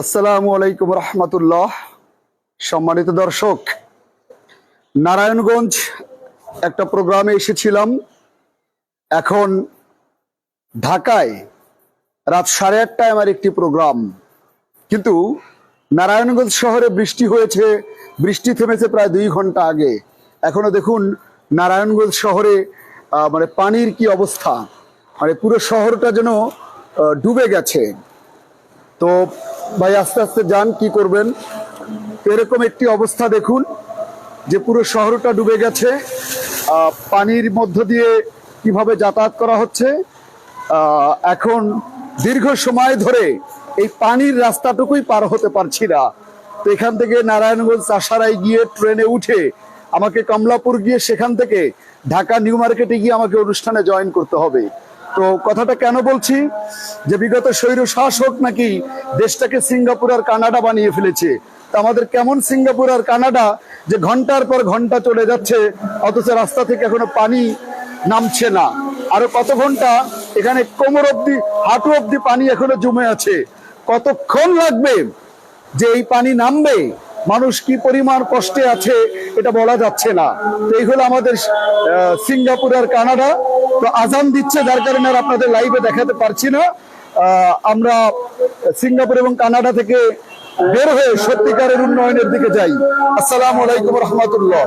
আসসালামু আলাইকুম রহমতুল্লাহ। সম্মানিত দর্শক, নারায়ণগঞ্জ একটা প্রোগ্রামে এসেছিলাম। এখন ঢাকায় রাত সাড়ে আটটায় আমার একটি প্রোগ্রাম। কিন্তু নারায়ণগঞ্জ শহরে বৃষ্টি হয়েছে, বৃষ্টি থেমেছে প্রায় দুই ঘণ্টা আগে। এখনও দেখুন নারায়ণগঞ্জ শহরে মানে পানির কি অবস্থা। মানে পুরো শহরটা যেন ডুবে গেছে। তো ভাই, আস্তে আস্তে যান, কি করবেন? এরকম একটি অবস্থা দেখুন, যে পুরো শহরটা ডুবে গেছে। পানির মধ্য দিয়ে কীভাবে যাতায়াত করা হচ্ছে এখন দীর্ঘ সময় ধরে এই পানির রাস্তাটুকুই পার হতে পারছি না। তো এখান থেকে নারায়ণগঞ্জ চাষারায় গিয়ে ট্রেনে উঠে আমাকে কমলাপুর গিয়ে সেখান থেকে ঢাকা নিউ মার্কেটে গিয়ে আমাকে অনুষ্ঠানে জয়েন করতে হবে। তো কথাটা কেন বলছি? যে বিগত স্বৈর শাসক নাকি দেশটাকে সিঙ্গাপুর আর কানাডা বানিয়ে ফেলেছে? তা আমাদের কেমন সিঙ্গাপুর আর কানাডা যে ঘণ্টার পর ঘণ্টা চলে যাচ্ছে, অথচ রাস্তা থেকে এখনও পানি নামছে না। আরও কত ঘণ্টা এখানে কোমর অব্দি হাঁটু অব্দি পানি এখনও জমে আছে? কতক্ষণ লাগবে যে এই পানি নামবে? মানুষ কি পরিমাণ কষ্টে আছে, এটা বলা যাচ্ছে না। তো এই হলো আমাদের সিঙ্গাপুর আর কানাডা। তো আজান দিচ্ছে, যার কারণে আর আপনাদের লাইভে দেখাতে পারছি না। আমরা সিঙ্গাপুর এবং কানাডা থেকে বের হয়ে সত্যিকারের উন্নয়নের দিকে যাই। আসসালাম আলাইকুম রহমতুল্লাহ।